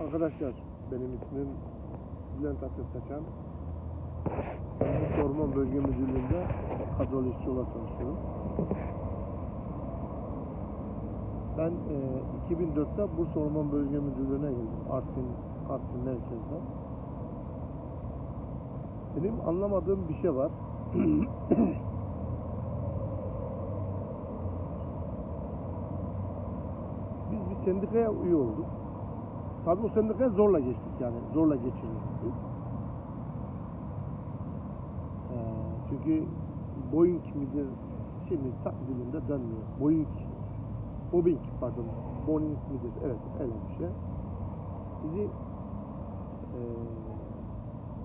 Arkadaşlar benim ismim Bülent Atıl Saçan. Orman Bölge Müdürlüğü'nde kadrolu işçi olarak çalışıyorum. Ben e, 2004'te Bursa Orman Bölge Müdürlüğü'ne geldim. Artvin, Artvin merkezde. Benim anlamadığım bir şey var. Biz bir sendikaya üye olduk. Tabii o sendikaya zorla geçtik yani. Zorla geçirdik. Ee, çünkü Boeing midir? Şimdi tak dilinde dönmüyor. Boeing, Boeing pardon. Boeing midir? Evet öyle bir şey. Bizi e,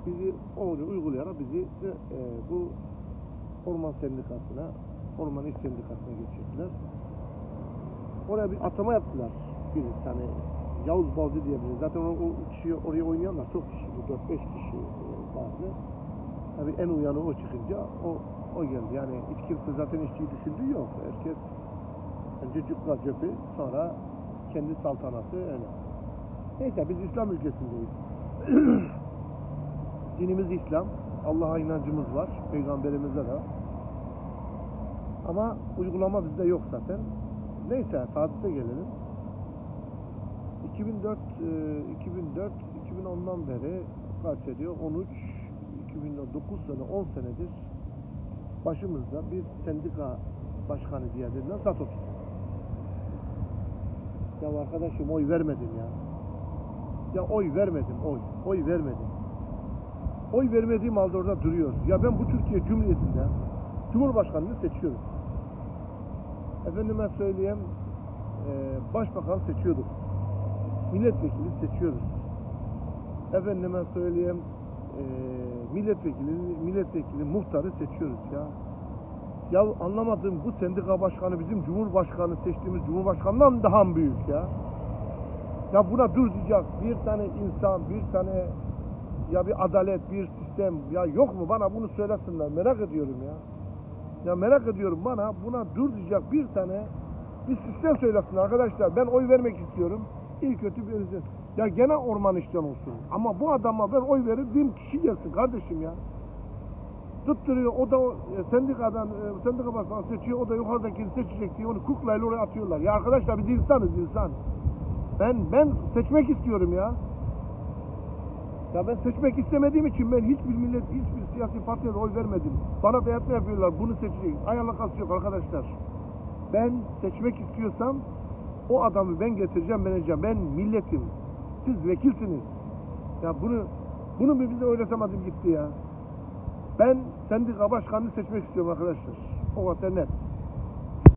bizi onu uygulayarak bizi e, bu orman sendikasına, orman iş sendikasına geçirdiler. Oraya bir atama yaptılar. Bir tane Yavuz Balcı diyebiliriz. Zaten o, o kişi oraya oynayanlar çok kişi, 4-5 kişi e, vardı. Tabii en uyanı o çıkınca o o geldi. Yani hiç kimse zaten işçiyi düşündüğü yok. Herkes önce cukka cephi, sonra kendi saltanatı öyle. Neyse biz İslam ülkesindeyiz. Dinimiz İslam. Allah'a inancımız var. Peygamberimize de. Ama uygulama bizde yok zaten. Neyse saadete gelelim. 2004 e, 2004 2010'dan beri kaç ediyor? 13 2009 sene 10 senedir başımızda bir sendika başkanı diye dediler Zato tuttu. Ya arkadaşım oy vermedim ya. Ya oy vermedim oy. Oy vermedim. Oy vermediğim halde orada duruyor. Ya ben bu Türkiye Cumhuriyeti'nde Cumhurbaşkanını seçiyorum. Efendime söyleyeyim e, başbakan seçiyorduk. Milletvekili seçiyoruz. Efendime söyleyeyim e, milletvekili, milletvekili muhtarı seçiyoruz ya. Ya anlamadığım bu sendika başkanı bizim cumhurbaşkanı seçtiğimiz cumhurbaşkanından daha büyük ya? Ya buna dur diyecek bir tane insan, bir tane ya bir adalet, bir sistem ya yok mu bana bunu söylesinler merak ediyorum ya. Ya merak ediyorum bana buna dur diyecek bir tane bir sistem söylesin arkadaşlar. Ben oy vermek istiyorum. İyi kötü bir Ya gene orman işten olsun. Ama bu adama ben oy verdiğim kişi gelsin kardeşim ya. Tutturuyor o da e, sendikadan e, sendika başkanı seçiyor o da yukarıdakini seçecek diye onu kuklayla oraya atıyorlar. Ya arkadaşlar biz insanız insan. Ben ben seçmek istiyorum ya. Ya ben seçmek istemediğim için ben hiçbir millet, hiçbir siyasi partiye oy vermedim. Bana dayatma yapıyorlar, bunu seçecek. Ay alakası yok arkadaşlar. Ben seçmek istiyorsam o adamı ben getireceğim, ben edeceğim. Ben milletim. Siz vekilsiniz. Ya bunu bunu bir bize öğretemedim gitti ya. Ben sendika başkanını seçmek istiyorum arkadaşlar. O kadar net.